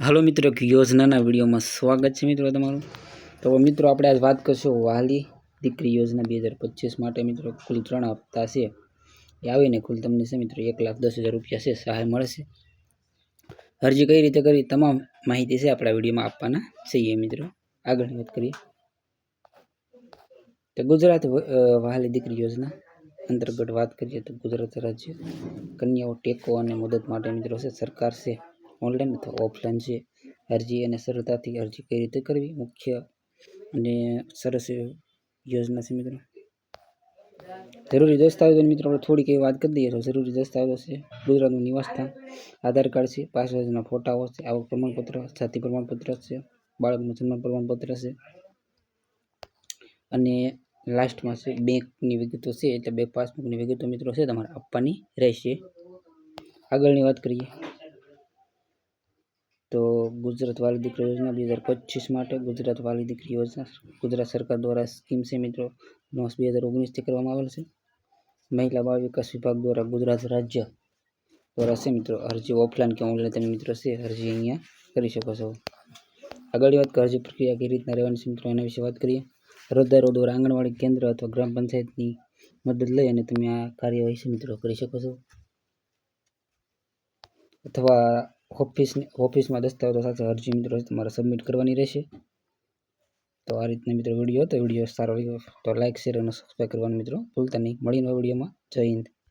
હાલો મિત્રો યોજનાના વિડીયોમાં સ્વાગત છે મિત્રો તમારું. તો મિત્રો, આપણે આજ વાત કરશું વાલી દીકરી યોજના બે હજાર પચીસ માટે મિત્રો, કુલ ત્રણ હપ્તા છે. એ આવીને કુલ તમને છે મિત્રો, એક લાખ દસ હજાર રૂપિયા છે, સહાય મળશે. અરજી કઈ રીતે કરવી તમામ માહિતી છે આપણા વિડીયોમાં આપવાના છીએ મિત્રો. આગળની વાત કરીએ. તો ગુજરાત વાલી દીકરી યોજના અંતર્ગત વાત કરીએ તો ગુજરાત રાજ્ય કન્યાઓ ટેકો અને મદદ માટે મિત્રો છે, સરકાર છે. ઓનલાઈન અથવા ઓફલાઈન છે અરજી અને સરળતાથી અરજી કઈ રીતે કરવી? મુખ્ય અને સરસ યોજના છે મિત્રો. જરૂરી દસ્તાવેજો મિત્રો, આપણે થોડીક એવી વાત કરી દઈએ તો જરૂરી દસ્તાવેજો છે. ગુજરાતનું નિવાસસ્થાન, આધાર કાર્ડ છે પાસપોર્ટના ફોટાઓ છે, આવક પ્રમાણપત્ર જાતિ પ્રમાણપત્ર છે, બાળકનું જન્મ પ્રમાણપત્ર છે. અને લાસ્ટમાં છે, બેંકની વિગતો છે, એટલે બેંક પાસબુકની વિગતો મિત્રો છે, તમારે આપવાની રહેશે. આગળની વાત કરીએ. તો ગુજરાત વાલી દીકરી યોજના બે હજાર પચીસ માટે ગુજરાત વાલી દીકરી યોજના ગુજરાત સરકાર દ્વારા સ્કીમ છે મિત્રો. નોસ બે હજાર ઓગણીસથી કરવામાં આવેલ છે. મહિલા બાળ વિકાસ વિભાગ દ્વારા ગુજરાત રાજ્ય દ્વારા છે મિત્રો. અરજી ઓફલાઈન કે ઓનલાઈન તમે મિત્રો છે, અરજી અહીંયા કરી શકો છો. આગળની વાત કે અરજી પ્રક્રિયા કઈ રીતના રહેવાની છે મિત્રો, એના વિશે વાત કરીએ. અરજદારો દ્વારા આંગણવાડી કેન્દ્ર અથવા ગ્રામ પંચાયતની મદદ લઈ અને તમે આ કાર્યવાહી છે મિત્રો કરી શકો છો. અથવા ઓફિસની ઓફિસમાં દસ્તાવેજો સાથે અરજી મિત્રો તમારે સબમિટ કરવાની રહેશે. તો આ રીતના મિત્રો વીડિયો તો વીડિયો સારો લાગ્યો તો લાઇક શેર અને સબસ્ક્રાઈબ કરવાનું મિત્રો ભૂલતા નહીં. મળીને વિડીયોમાં. જય હિન્દ.